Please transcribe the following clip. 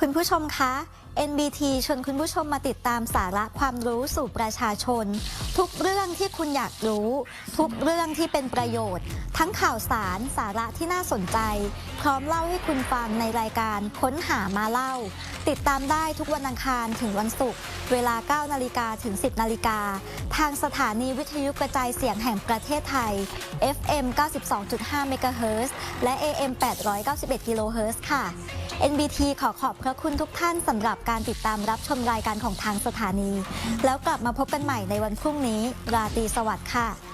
คุณผู้ชมคะ NBT ชวนคุณผู้ชมมาติดตามสาระความรู้สู่ประชาชน ทุกเรื่องที่คุณอยากรู้ ทุกเรื่องที่เป็นประโยชน์ ทั้งข่าวสารสาระที่น่าสนใจ พร้อมเล่าให้คุณฟังในรายการค้นหามาเล่า ติดตามได้ทุกวันอังคารถึงวันศุกร์เวลา 9 นาฬิกาถึง 10 นาฬิกา ทางสถานีวิทยุกระจายเสียงแห่งประเทศไทย FM 92.5เมกะเฮิรตซ์และ AM 891กิโลเฮิรตซ์ค่ะ NBT ขอขอบพระคุณทุกท่านสำหรับการติดตามรับชมรายการของทางสถานี แล้วกลับมาพบกันใหม่ในวันพรุ่งนี้ ราตรีสวัสดิ์ค่ะ